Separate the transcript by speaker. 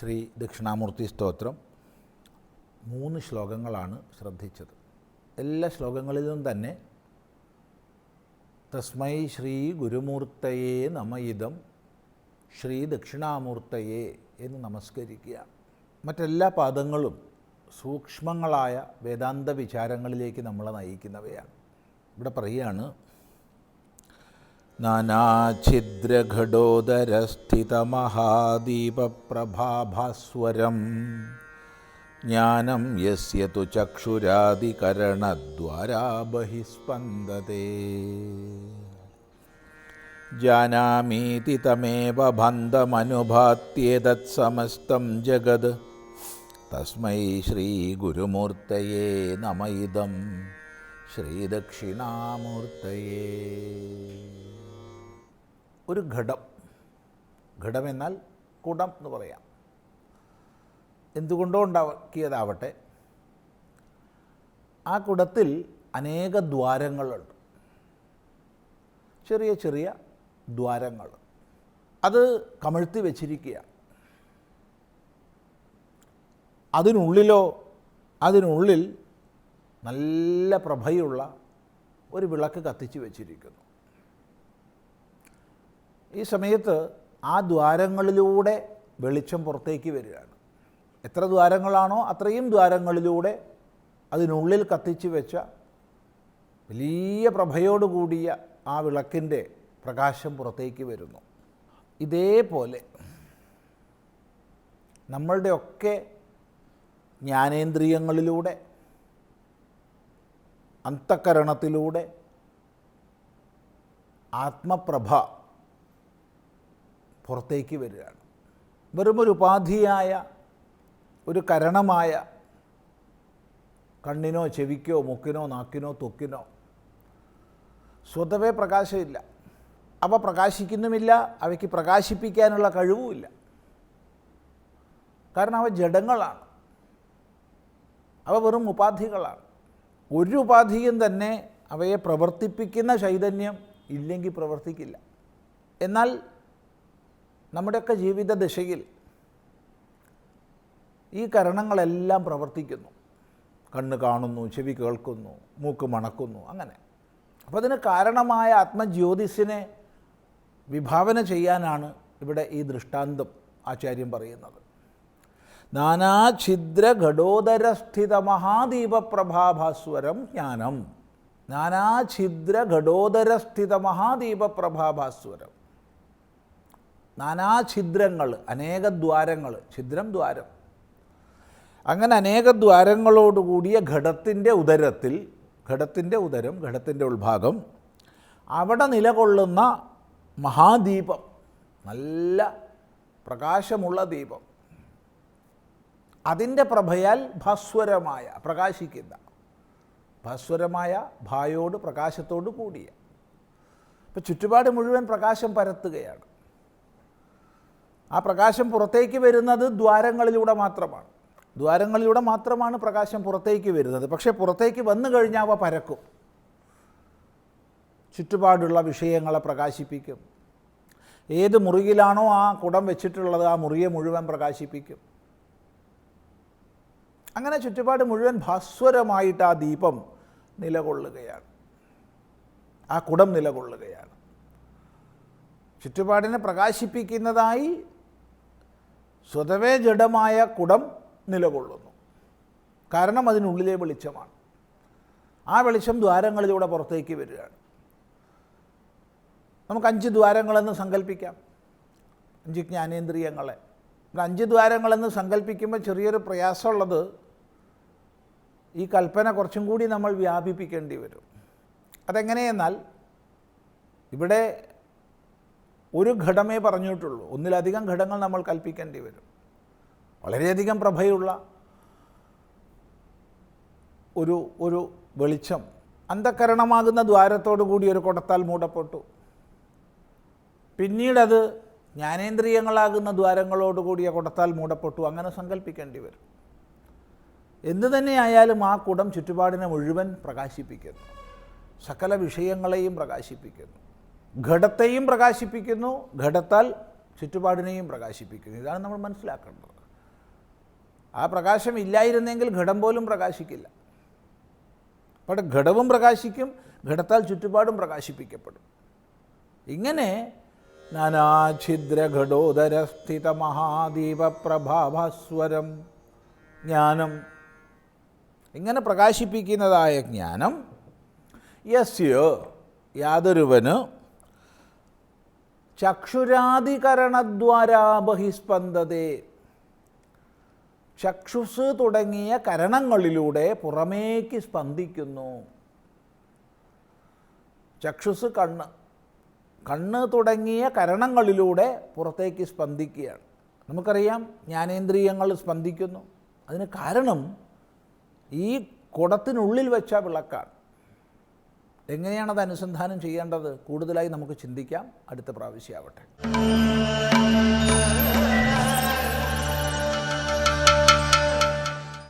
Speaker 1: ശ്രീ ദക്ഷിണാമൂർത്തി സ്തോത്രം. മൂന്ന് ശ്ലോകങ്ങളാണ് ശ്രദ്ധിച്ചത്. എല്ലാ ശ്ലോകങ്ങളിലും തന്നെ തസ്മൈ ശ്രീ ഗുരുമൂർത്തയെ നമയിതം ശ്രീ ദക്ഷിണാമൂർത്തയെ എന്ന് നമസ്കരിക്കുക. മറ്റെല്ലാ പാദങ്ങളും സൂക്ഷ്മങ്ങളായ വേദാന്ത വിചാരങ്ങളിലേക്ക് നമ്മളെ നയിക്കുന്നവയാണ്. ഇവിടെ പറയുകയാണ് നാനാഛിദ്രഘടോദരസ്ഥിതമഹാദീപപ്രഭാഭാസ്വരം. ജ്ഞാനം യസ്യ തു ചക്ഷുരാദികരണദ്വാരാ ബഹിസ്പന്ദത്തെ ജാനാമീതി തമേവ ബന്ധമനുഭാത്യേതത്സമസ്തം ജഗത്. തസ്മൈ ശ്രീഗുരുമൂർത്തയേ നമ ഇദം ശ്രീദക്ഷിണാമൂർത്തയേ. ഒരു ഘടം. ഘടം എന്നാൽ കുടം എന്ന് പറയാം. എന്തുകൊണ്ടോ ഉണ്ടാക്കിയതാവട്ടെ. ആ കുടത്തിൽ അനേക ദ്വാരങ്ങളുണ്ട്. ചെറിയ ചെറിയ ദ്വാരങ്ങൾ. അത് കമഴ്ത്തി വച്ചിരിക്കുക അതിനുള്ളിലോ അതിനുള്ളിൽ നല്ല പ്രഭയുള്ള ഒരു വിളക്ക് കത്തിച്ച് വെച്ചിരിക്കുന്നു. ഈ സമയത്ത് ആ ദ്വാരങ്ങളിലൂടെ വെളിച്ചം പുറത്തേക്ക് വരികയാണ്. എത്ര ദ്വാരങ്ങളാണോ അത്രയും ദ്വാരങ്ങളിലൂടെ അതിനുള്ളിൽ കത്തിച്ച് വെച്ച വലിയ പ്രഭയോടുകൂടിയ ആ വിളക്കിന്റെ പ്രകാശം പുറത്തേക്ക് വരുന്നു. ഇതേപോലെ നമ്മളുടെയൊക്കെ ജ്ഞാനേന്ദ്രിയങ്ങളിലൂടെ അന്തക്കരണത്തിലൂടെ ആത്മപ്രഭ പുറത്തേക്ക് വരികയാണ്. വെറും ഒരു ഉപാധിയായ ഒരു കരണമായ കണ്ണിനോ ചെവിക്കോ മുക്കിനോ നാക്കിനോ തൊക്കിനോ സ്വതവേ പ്രകാശമില്ല. അവ പ്രകാശിക്കുന്നുമില്ല അവയ്ക്ക് പ്രകാശിപ്പിക്കാനുള്ള കഴിവുമില്ല. കാരണം അവ ജഡങ്ങളാണ്. അവ വെറും ഉപാധികളാണ്. ഒരു ഉപാധിയും തന്നെ അവയെ പ്രവർത്തിപ്പിക്കുന്ന ചൈതന്യം ഇല്ലെങ്കിൽ പ്രവർത്തിക്കില്ല. എന്നാൽ നമ്മുടെയൊക്കെ ജീവിത ദശയിൽ ഈ കരണങ്ങളെല്ലാം പ്രവർത്തിക്കുന്നു. കണ്ണ് കാണുന്നു ചെവി കേൾക്കുന്നു മൂക്ക് മണക്കുന്നു അങ്ങനെ. അപ്പോൾ അതിന് കാരണമായ ആത്മജ്യോതിസിനെ വിഭാവന ചെയ്യാനാണ് ഇവിടെ ഈ ദൃഷ്ടാന്തം ആചാര്യം പറയുന്നത്. നാനാഛിദ്ര ഘടോദരസ്ഥിത മഹാദീപപ്രഭാഭാസ്വരം ജ്ഞാനം. നാനാഛിദ്ര ഘടോദരസ്ഥിത മഹാദീപപ്രഭാഭാസ്വരം നാനാഛിദ്രങ്ങൾ അനേക ദ്വാരങ്ങൾ. ഛിദ്രം ദ്വാരം. അങ്ങനെ അനേക ദ്വാരങ്ങളോടുകൂടിയ ഘടത്തിന്റെ ഉദരത്തിൽ ഘടത്തിന്റെ ഉദരം ഘടത്തിന്റെ ഉൾഭാഗം അവിടെ നിലകൊള്ളുന്ന മഹാദീപം നല്ല പ്രകാശമുള്ള ദീപം. അതിന്റെ പ്രഭയാൽ ഭസ്വരമായ പ്രകാശിക്കുന്ന ഭസ്വരമായ ഭായോട് പ്രകാശത്തോട് കൂടിയ. ഇപ്പം ചുറ്റുപാട് മുഴുവൻ പ്രകാശം പരത്തുകയാണ്. ആ പ്രകാശം പുറത്തേക്ക് വരുന്നത് ദ്വാരങ്ങളിലൂടെ മാത്രമാണ്. ദ്വാരങ്ങളിലൂടെ മാത്രമാണ് പ്രകാശം പുറത്തേക്ക് വരുന്നത്. പക്ഷേ പുറത്തേക്ക് വന്നു കഴിഞ്ഞാൽ അവ പരക്കും. ചുറ്റുപാടുള്ള വിഷയങ്ങളെ പ്രകാശിപ്പിക്കും. ഏത് മുറിയിലാണോ ആ കുടം വെച്ചിട്ടുള്ളത് ആ മുറിയെ മുഴുവൻ പ്രകാശിപ്പിക്കും. അങ്ങനെ ചുറ്റുപാട് മുഴുവൻ ഭാസ്വരമായിട്ട് ആ ദീപം നിലകൊള്ളുകയാണ്. ആ കുടം നിലകൊള്ളുകയാണ്. ചുറ്റുപാടിനെ പ്രകാശിപ്പിക്കുന്നതായി സ്വതവേ ജഡമായ കുടം നിലകൊള്ളുന്നു. കാരണം അതിനുള്ളിലെ വെളിച്ചമാണ്. ആ വെളിച്ചം ദ്വാരങ്ങളിലൂടെ പുറത്തേക്ക് വരികയാണ്. നമുക്ക് അഞ്ച് ദ്വാരങ്ങളെന്ന് സങ്കല്പിക്കാം അഞ്ച് ജ്ഞാനേന്ദ്രിയങ്ങളെ. അഞ്ച് ദ്വാരങ്ങളെന്ന് സങ്കല്പിക്കുമ്പോൾ ചെറിയൊരു പ്രയാസമുള്ളത് ഈ കൽപ്പന കുറച്ചും കൂടി നമ്മൾ വ്യാപിപ്പിക്കേണ്ടി വരും. അതെങ്ങനെയെന്നാൽ ഇവിടെ ഒരു ഘടമേ പറഞ്ഞിട്ടുള്ളൂ. ഒന്നിലധികം ഘടങ്ങൾ നമ്മൾ കൽപ്പിക്കേണ്ടി വരും. വളരെയധികം പ്രഭയുള്ള ഒരു ഒരു വെളിച്ചം അന്ധകരണമാകുന്ന ദ്വാരത്തോടു കൂടി ഒരു കുടത്താൽ മൂടപ്പെട്ടു. പിന്നീടത് ജ്ഞാനേന്ദ്രിയങ്ങളാകുന്ന ദ്വാരങ്ങളോടുകൂടിയ കുടത്താൽ മൂടപ്പെട്ടു. അങ്ങനെ സങ്കല്പിക്കേണ്ടി വരും. എന്തു തന്നെയായാലും ആ കുടം ചുറ്റുപാടിനെ മുഴുവൻ പ്രകാശിപ്പിക്കുന്നു. സകല വിഷയങ്ങളെയും പ്രകാശിപ്പിക്കുന്നു. ഘടത്തെയും പ്രകാശിപ്പിക്കുന്നു ഘടത്താൽ ചുറ്റുപാടിനെയും പ്രകാശിപ്പിക്കുന്നു. ഇതാണ് നമ്മൾ മനസ്സിലാക്കേണ്ടത്. ആ പ്രകാശം ഇല്ലായിരുന്നെങ്കിൽ ഘടം പോലും പ്രകാശിക്കില്ല. അവിടെ ഘടവും പ്രകാശിക്കും ഘടത്താൽ ചുറ്റുപാടും പ്രകാശിപ്പിക്കപ്പെടും. ഇങ്ങനെ നാനാഛിദ്രഘടോദരസ്ഥിത മഹാദീപപ്രഭാഭാസ്വരം ജ്ഞാനം. ഇങ്ങനെ പ്രകാശിപ്പിക്കുന്നതായ ജ്ഞാനം യസ്യോ യാതൊരുവന് ചക്ഷുരാദികരണദ്വാരാ ബഹിസ്പന്ദതേ ചക്ഷുസ് തുടങ്ങിയ കരണങ്ങളിലൂടെ പുറമേക്ക് സ്പന്ദിക്കുന്നു. ചക്ഷുസ് കണ്ണ് കണ്ണ് തുടങ്ങിയ കരണങ്ങളിലൂടെ പുറത്തേക്ക് സ്പന്ദിക്കുകയാണ്. നമുക്കറിയാം ജ്ഞാനേന്ദ്രിയങ്ങൾ സ്പന്ദിക്കുന്നു. അതിന് കാരണം ഈ കുടത്തിനുള്ളിൽ വെച്ച വിളക്കാണ്. എങ്ങനെയാണ് അത് അനുസന്ധാനം ചെയ്യേണ്ടത്? കൂടുതലായി നമുക്ക് ചിന്തിക്കാം. അടുത്ത പ്രാവശ്യമാവട്ടെ